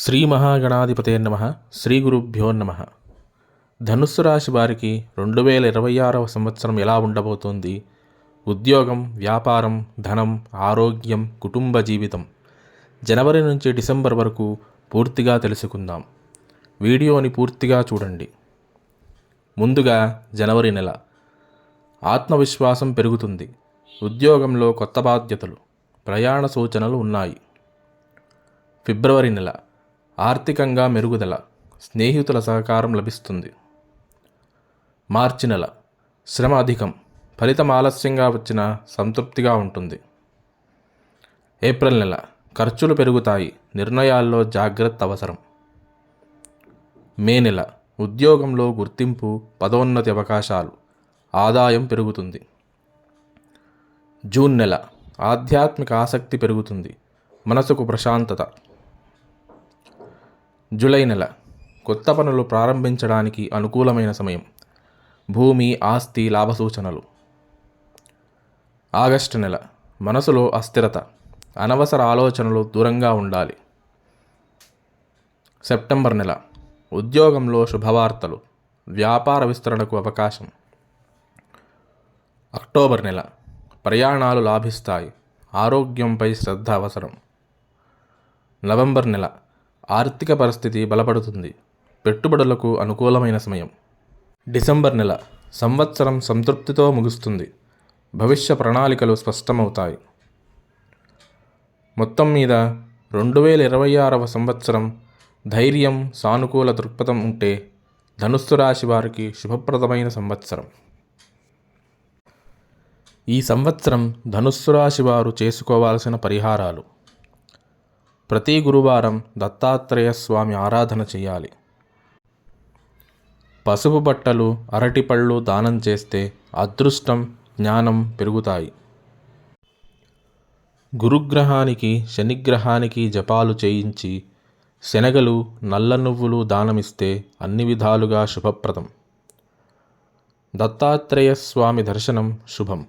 శ్రీ మహాగణాధిపతే నమ. శ్రీ గురుభ్యో నమ. ధనుస్సు రాశి వారికి రెండు వేల ఇరవై ఆరవ సంవత్సరం ఎలా ఉండబోతోంది? ఉద్యోగం వ్యాపారం ధనం ఆరోగ్యం కుటుంబ జీవితం. జనవరి నుంచి డిసెంబర్ వరకు పూర్తిగా తెలుసుకుందాం. వీడియోని పూర్తిగా చూడండి. ముందుగా జనవరి నెల. ఆత్మవిశ్వాసం పెరుగుతుంది. ఉద్యోగంలో కొత్త బాధ్యతలు ప్రయాణ సూచనలు ఉన్నాయి. ఫిబ్రవరి నెల. ఆర్థికంగా మెరుగుదల స్నేహితుల సహకారం లభిస్తుంది. మార్చి నెల శ్రమ అధికం ఫలితం ఆలస్యంగా వచ్చిన సంతృప్తిగా ఉంటుంది. ఏప్రిల్ నెల ఖర్చులు పెరుగుతాయి నిర్ణయాల్లో జాగ్రత్త అవసరం. మే నెల ఉద్యోగంలో గుర్తింపు పదోన్నతి అవకాశాలు ఆదాయం పెరుగుతుంది. జూన్ నెల ఆధ్యాత్మిక ఆసక్తి పెరుగుతుంది మనసుకు ప్రశాంతత. జూలై నెల. కొత్త పనులు ప్రారంభించడానికి అనుకూలమైన సమయం. భూమి ఆస్తి లాభ సూచనలు ఆగస్టు నెల. మనసులో అస్థిరత. అనవసర ఆలోచనలు దూరంగా ఉండాలి. సెప్టెంబర్ నెల. ఉద్యోగంలో శుభవార్తలు. వ్యాపార విస్తరణకు అవకాశం. అక్టోబర్ నెల. ప్రయాణాలు లాభిస్తాయి. ఆరోగ్యంపై శ్రద్ధ అవసరం. నవంబర్ నెల. ఆర్థిక పరిస్థితి బలపడుతుంది. పెట్టుబడులకు అనుకూలమైన సమయం. డిసెంబర్ నెల సంవత్సరం సంతృప్తితో ముగుస్తుంది. భవిష్య ప్రణాళికలు స్పష్టమవుతాయి. మొత్తం మీద రెండు వేల ఇరవై ఆరవ సంవత్సరం ధైర్యం సానుకూల దృక్పథం ఉంటే ధనుస్సు రాశి వారికి శుభప్రదమైన సంవత్సరం. ఈ సంవత్సరం ధనుస్సు రాశి వారు చేసుకోవాల్సిన పరిహారాలు. ప్రతి గురువారం దత్తాత్రేయ స్వామి ఆరాధన చేయాలి. పసుపు బట్టలు అరటిపళ్ళు దానం చేస్తే అదృష్టం జ్ఞానం పెరుగుతాయి. గురుగ్రహానికి శనిగ్రహానికి జపాలు చేయించి శనగలు నల్ల నువ్వులు దానమిస్తే అన్ని విధాలుగా శుభప్రదం. దత్తాత్రేయ స్వామి దర్శనం శుభం.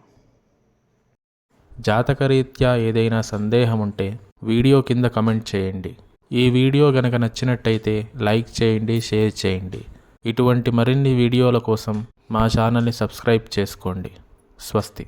జాతకరీత్యా ఏదైనా సందేహం ఉంటే వీడియో కింద కమెంట్ చేయండి. ఈ వీడియో గనక నచ్చినట్టయితే లైక్ చేయండి షేర్ చేయండి. ఇటువంటి మరిన్ని వీడియోల కోసం మా ఛానల్ని సబ్స్క్రైబ్ చేసుకోండి. స్వస్తి.